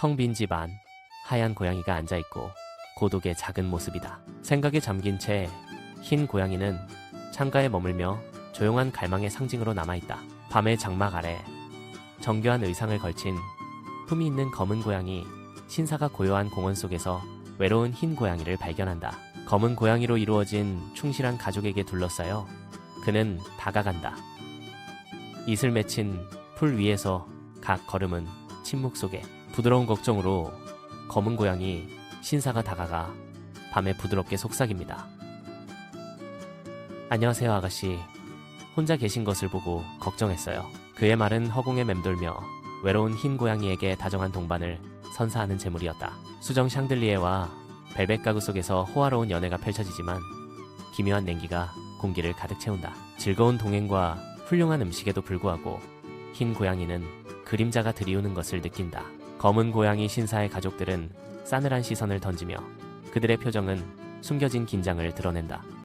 텅 빈 집 안 하얀 고양이가 앉아 있고 고독의 작은 모습이다. 생각에 잠긴 채 흰 고양이는 창가에 머물며 조용한 갈망의 상징으로 남아있다. 밤의 장막 아래 정교한 의상을 걸친 품이 있는 검은 고양이 신사가 고요한 공원 속에서 외로운 흰 고양이를 발견한다. 검은 고양이로 이루어진 충실한 가족에게 둘러싸여 그는 다가간다. 이슬 맺힌 풀 위에서 각 걸음은 침묵 속에 부드러운 걱정으로 검은 고양이 신사가 다가가 밤에 부드럽게 속삭입니다. 안녕하세요, 아가씨. 혼자 계신 것을 보고 걱정했어요. 그의 말은 허공에 맴돌며 외로운 흰 고양이에게 다정한 동반을 선사하는 제물이었다. 수정 샹들리에와 벨벳 가구 속에서 호화로운 연애가 펼쳐지지만 기묘한 냉기가 공기를 가득 채운다. 즐거운 동행과 훌륭한 음식에도 불구하고 흰 고양이는 그림자가 드리우는 것을 느낀다. 검은 고양이 신사의 가족들은 싸늘한 시선을 던지며 그들의 표정은 숨겨진 긴장을 드러낸다.